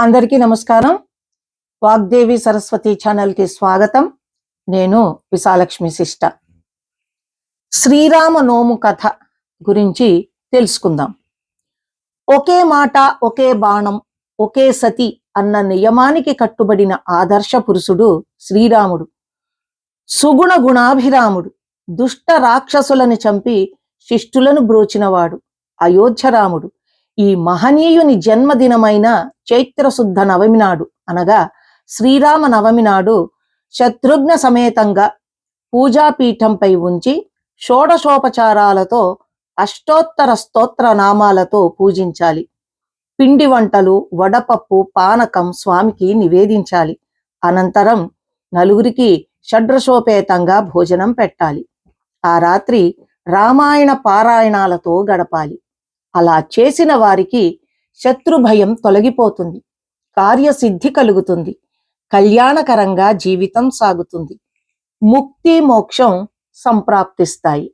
అందరికీ నమస్కారం. వాగ్దేవి సరస్వతి ఛానల్కి స్వాగతం. నేను విశాలక్ష్మి శిష్ట శ్రీరామ నోము కథ గురించి తెలుసుకుందాం. ఒకే మాట ఒకే బాణం ఒకే సతి అన్న నియమానికి కట్టుబడిన ఆదర్శ పురుషుడు శ్రీరాముడు. సుగుణ గుణాభిరాముడు దుష్ట రాక్షసులను చంపి శిష్టులను బ్రోచినవాడు అయోధ్యరాముడు. ఈ మహనీయుని జన్మదినమైన చైత్రశుద్ధ నవమి నాడు అనగా శ్రీరామ నవమి నాడు శత్రుఘ్న సమేతంగా పూజాపీఠంపై ఉంచి షోడశోపచారాలతో అష్టోత్తర స్తోత్ర నామాలతో పూజించాలి. పిండి వంటలు వడపప్పు పానకం స్వామికి నివేదించాలి. అనంతరం నలుగురికి షడ్రశోపేతంగా భోజనం పెట్టాలి. ఆ రాత్రి రామాయణ పారాయణాలతో గడపాలి. అలా చేసిన వారికి శత్రు భయం తొలగిపోతుంది కార్యసిద్ధి కలుగుతుంది కళ్యాణకరంగా జీవితం సాగుతుంది. ముక్తి మోక్షం సంప్రాప్తిస్తాయి.